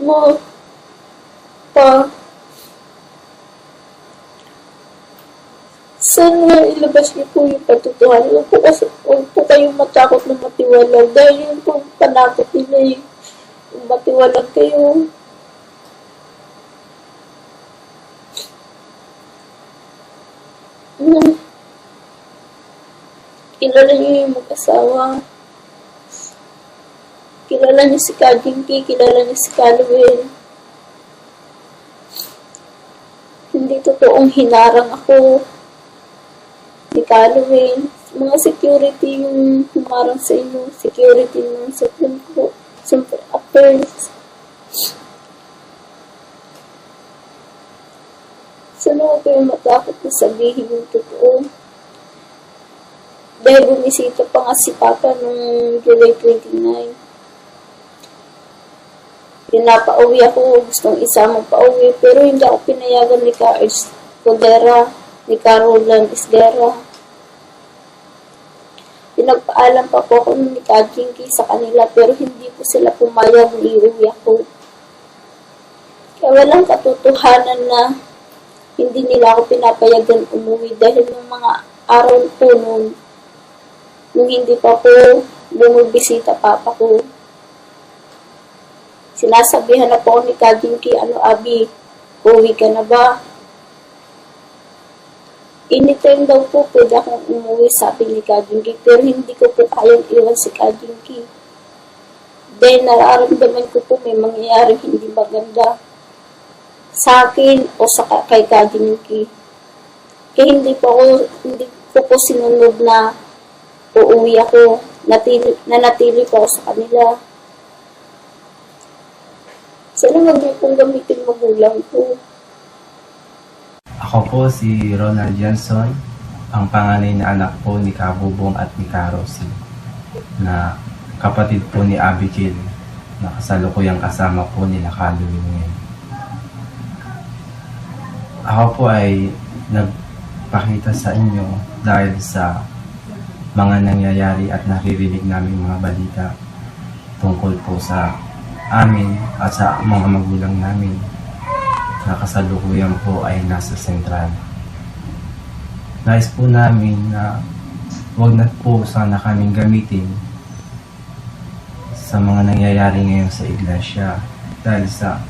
mo pa sana ilabas niyo po yung patutuhan. Huwag po, kasi, huwag po kayong matakot na matiwala dahil yun po panakot nila eh. Yung matiwalag kayo. Hmm. Kilala niyo yung mag-asawa. Kilala niyo si Kajinki, kilala niyo si Calwell. Hindi totoong hinarang ako ni Calwell. Mga security yung humarang sa inyo. Security ng Supreme Court. Supreme Affairs. Sana huwag kayong matakot na sabihin yung totoo. Dahil bumisita pa nga si Papa nung July 29. Pinapauwi ako, gustong isama pauwi, pero hindi ako pinayagan ni Ka Escudera, ni Carolan Esguera. Pinagpaalam pa po ako ni Ka Jinky sa kanila, pero hindi po sila pumayag na iuwi ako. Kaya walang katotohanan na hindi nila ako pinapayagan umuwi dahil ng mga araw po noon, nung hindi pa po bumibisita papa ko. Sinasabihan na po ni Kajinki, ano Abi, uwi ka na ba? Anytime daw po pwede akong umuwi, sabi ni Kajinki, pero hindi ko po kayang iwan si Kajinki. Dahil nararamdaman ko po may mangyayaring hindi maganda sa akin o sa ka- kay Kajinki. Kaya hindi po ako, hindi ko po sinunod na uuwi ako, natili, nanatili po ako sa kanila. Sana wag niyo pong gamitin magulang ko. Ako po si Ronald Johnson, ang panganay na anak po ni Kabubong at ni Karosi, na kapatid po ni Abigail, na kasalukuyang kasama po nila Kaluwi ngayon. Ako po ay nagpakita sa inyo dahil sa mga nangyayari at naririnig namin mga balita tungkol po sa amin at sa mga magulang namin. Na kasalukuyan po ay nasa sentral. Nais po namin na wag na po sana kaming gamitin sa mga nangyayari ngayon sa iglesia. Dahil sa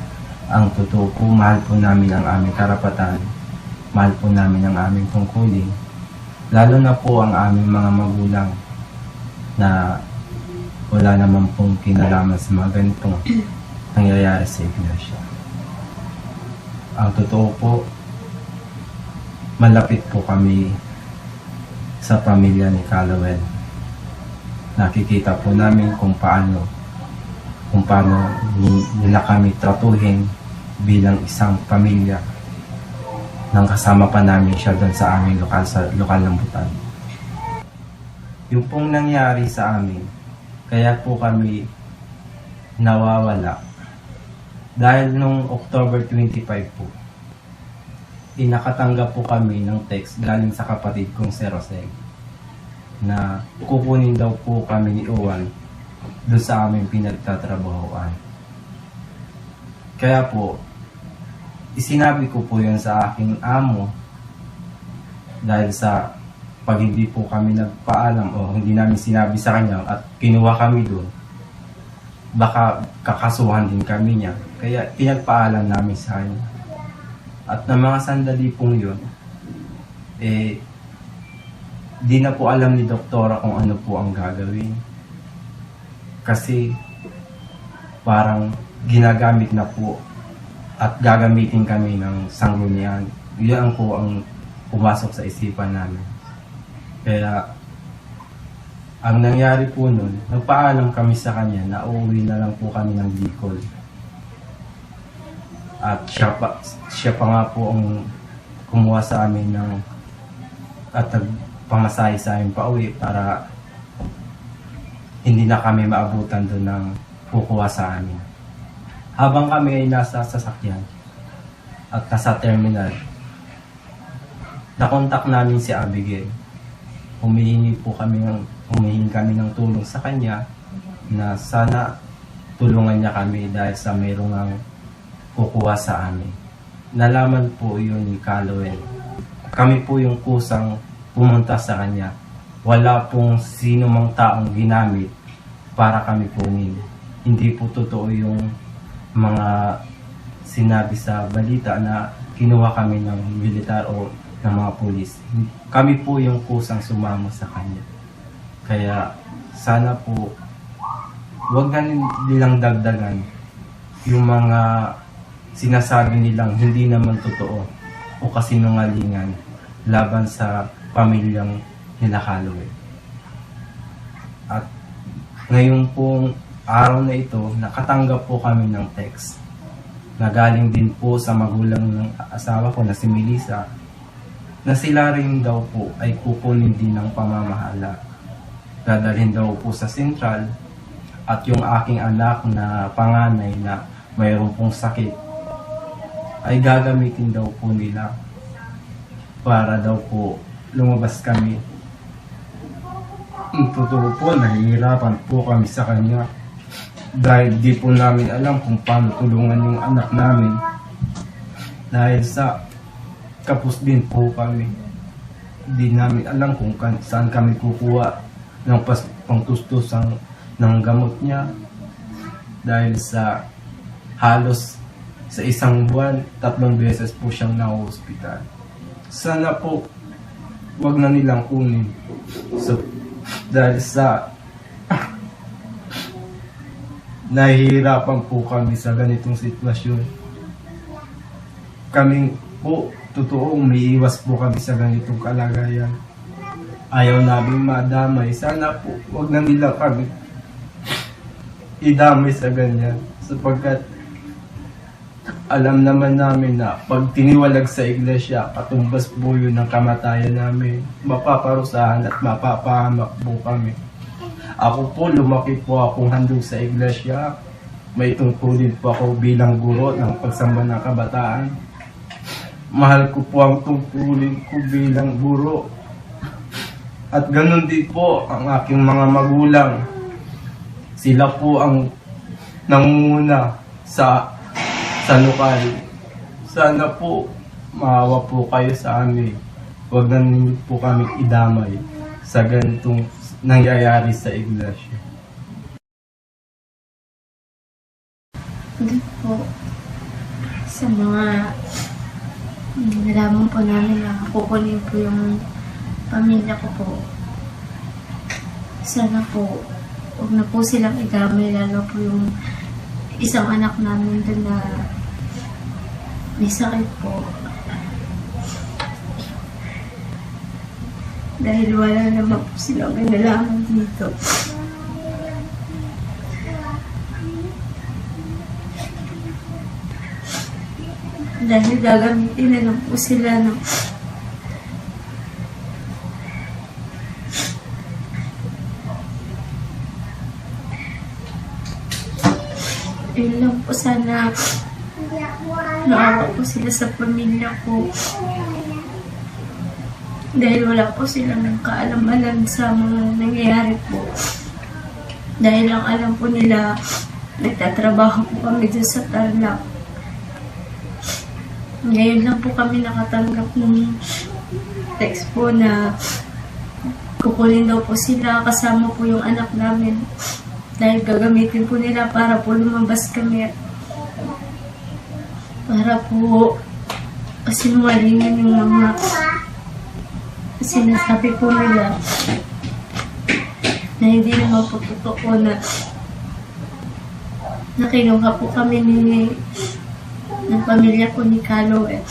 ang totoo po, mahal po namin ang aming karapatan, mahal po namin ang aming tungkulin, lalo na po ang aming mga magulang na wala naman pong kinalaman sa mga ganitong nangyayari sa iglesia. Ang totoo po, malapit po kami sa pamilya ni Callowell. Nakikita po namin kung paano kung paano ni- nila kami tratuhin bilang isang pamilya nang kasama pa namin siya doon sa aming lokal sa lokal ng Butan. Yung pong nangyari sa amin, kaya po kami nawawala dahil nung October 25 po, inakatanggap po kami ng text galing sa kapatid kong si Rosel na kukunin daw po kami ni Uwan doon sa aming pinagtatrabahoan. Kaya po, isinabi ko po yun sa aking amo dahil sa pag hindi po kami nagpaalam o hindi namin sinabi sa kanya at kinuha kami doon, baka kakasuhan din kami niya. Kaya pinagpaalam namin sa kanya. At ng mga sandali pong yun, eh, di na po alam ni doktora kung ano po ang gagawin. Kasi parang ginagamit na po at gagamitin kami ng sanggunian. Yan po ang pumasok sa isipan namin. Kaya ang nangyari po nun, nagpaalam kami sa kanya na uuwi na lang po kami ng Bicol. At siya pa, siya pa nga po ang kumuha sa amin ng at nagpamasahe sa amin pa uwi para hindi na kami maabutan doon ng kukuha sa amin. Habang kami ay nasa sasakyan at nasa terminal, nakontak namin si Abigail. Humihingi po kami ng humihingi kami ng tulong sa kanya na sana tulungan niya kami dahil sa mayroong ang kukuha sa amin. Nalaman po yun ni Callowell. Kami po yung kusang pumunta sa kanya. Wala pong sino mang taong ginamit para kami kunin. Hindi po totoo yung mga sinabi sa balita na kinuha kami ng militar o ng mga pulis. Kami po yung kusang sumama sa kanya. Kaya sana po wag na nilang dagdagan yung mga sinasabi nilang hindi naman totoo o kasinungalingan laban sa pamilyang nila Calloway. At ngayon pong araw na ito, nakatanggap po kami ng text na galing din po sa magulang ng asawa ko na si Melissa na sila rin daw po ay kukunin din ng pamamahala. Dadalhin daw po sa central at yung aking anak na panganay na mayroon pong sakit ay gagamitin daw po nila para daw po lumabas kami. Totoo po, nahihirapan po kami sa kanya dahil di po namin alam kung paano tulungan yung anak namin dahil sa kapos din po kami. Di namin alam kung kan, saan kami kukuha ng pas, pangtustusang ng gamot niya dahil sa halos sa isang buwan, tatlong beses po siyang na-hospital. Sana po, wag na nilang kunin. So, dahil sa nahihirapan po kami sa ganitong sitwasyon. Kaming po, totoo, umiiwas po kami sa ganitong kalagayan. Ayaw namin madamay. Sana po, wag na nila kami idamay sa ganyan. Sapagkat alam naman namin na pag tiniwalag sa iglesia, katumbas po yun ng kamatayan namin. Mapaparusahan at mapapahamak po kami. Ako po, lumaki po akong handog sa iglesia. May tungkulin po ako bilang guro ng pagsamba ng kabataan. Mahal ko po ang tungkulin ko bilang guro. At ganun din po ang aking mga magulang. Sila po ang nangunguna sa sa lokal. Sana po maawa po kayo sa amin. Huwag na ninyo po kami idamay sa ganitong nangyayari sa iglesia. Hindi po. Sa mga nalaman po namin na kukunin po yung pamilya ko po. Sana po, huwag na po silang idamay, lalo po yung isang anak namin doon na may sakit po. Dahil wala naman po silang kinalaman dito. Dahil gagamitin na lang po sila ng Yun lang po sana naawa po sila sa pamilya ko. Dahil wala po silang kaalam-alam sa mga nangyayari po. Dahil ang alam po nila, nagtatrabaho po kami dun sa Tarlac. Ngayon lang po kami nakatanggap ng text po na kukunin daw po sila kasama po yung anak namin. Dahil gagamitin po nila para po lumabas kami. Para po kasinungalingan yung mga sinasabi po nila na hindi naman po totoo na nakinuha po kami ni ng pamilya ko ni Carlo eh.